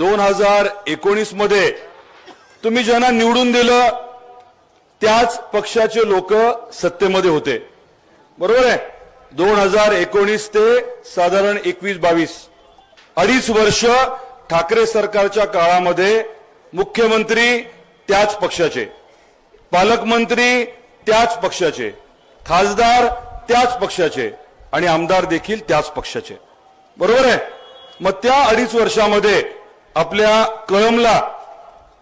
दोन हजार एकोणीसमध्ये तुम्ही ज्यांना निवडून दिलं त्याच पक्षाचे लोक सत्तेमध्ये होते. बरोबर आहे? दोन हजार एकोणीस ते साधारण एकवीस बावीस. अडीच वर्ष ठाकरे सरकारच्या काळामध्ये मुख्यमंत्री त्याच पक्षाचे पालकमंत्री त्याच पक्षाचे खासदार त्याच पक्षाचे आणि आमदार देखील त्याच पक्षाचे. बरोबर आहे? मग त्या अडीच वर्षामध्ये आपल्या कळमला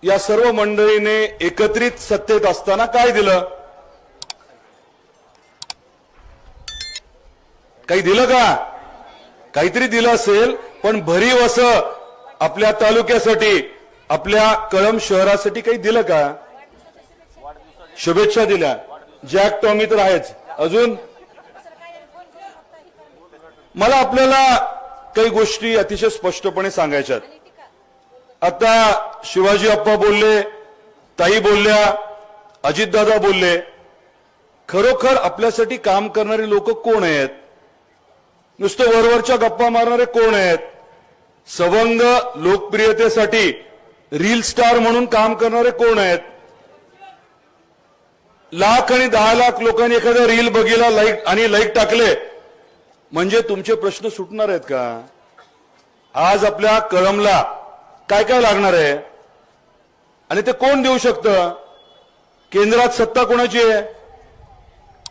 या सर्व मंडळीने एकत्रित सत्तेत असताना काय दिलं? काही दिलं का? काहीतरी दिलं असेल पण भरीव असं आपल्या तालुक्यासाठी आपल्या कळम शहरासाठी काही दिलं का? शुभेच्छा दिल्या. जॅक टॉमी तर आहेच. अजून? मला आपल्याला काही गोष्टी अतिशय स्पष्टपणे सांगायच्यात. आता शिवाजी अप्पा बोलले ताई बोलल्या अजितदादा बोलले खरोखर आपल्यासाठी काम करणारे लोक कोण आहेत? नुसतं वरवरच्या गप्पा मारणारे कोण आहेत? सवंग लोकप्रियतेसाठी रील स्टार म्हणून काम करणारे कोण आहेत? लाख आणि दहा लाख लोकांनी एखाद्या रील बघितला लाईक आणि लाईक टाकले म्हणजे तुमचे प्रश्न सुटणार आहेत का? आज आपल्या कळमला काय काय लागणार आहे? आणि ते कोण देऊ शकतं? केंद्रात सत्ता कोणाची आहे?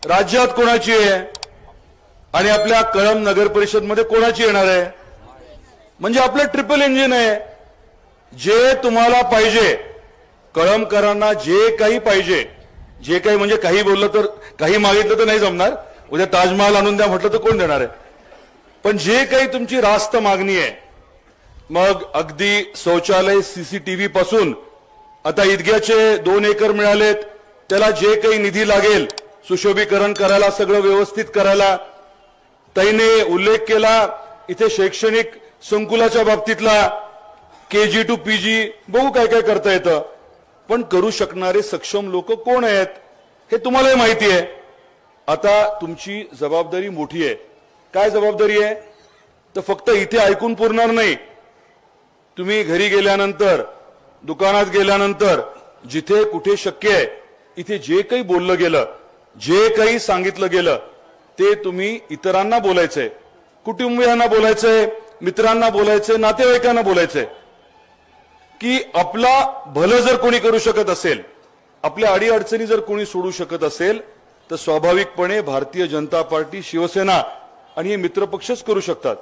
राज्यात कोणाची आहे? आणि आपल्या कळम नगर परिषदमध्ये कोणाची येणार आहे? म्हणजे आपलं ट्रिपल इंजिन आहे. जे तुम्हाला पाहिजे कळमकरांना जे काही पाहिजे जे काही म्हणजे काही बोललं तर काही मागितलं तर नाही जमणार. उद्या ताजमहाल आणून द्या म्हटलं तर कोण देणार आहे? पण जे काही तुमची रास्त मागणी आहे मग अगदी शौचालय सीसीटीव्ही पासून आता इदग्याचे दोन एकर मिळालेत. त्याला जे काही निधी लागेल सुशोभीकरण करायला सगळं व्यवस्थित करायला ताईने उल्लेख केला इथे शैक्षणिक संकुलाच्या बाबतीतला के जी टू पी जी बघू काय काय करता येतं. पण करू शकणारे सक्षम लोक कोण आहेत हे तुम्हालाही माहिती आहे. आता तुमची जबाबदारी मोठी आहे. काय जबाबदारी आहे? तर फक्त इथे ऐकून पुरणार नाही. तुम्ही घरी गेल्यानंतर दुकानात गेल्यानंतर जिथे कुठे शक्य आहे इथे जे काही बोललं गेलं जे काही सांगितलं गेलं ते तुम्ही इतरांना बोलायचंय. कुटुंबियांना बोलायचंय मित्रांना बोलायचंय नातेवाईकांना बोलायचंय. की आपला भलं जर कोणी करू शकत असेल आपल्या अडीअडचणी जर कोणी सोडू शकत असेल तर स्वाभाविकपणे भारतीय जनता पार्टी शिवसेना आणि हे मित्रपक्षच करू शकतात.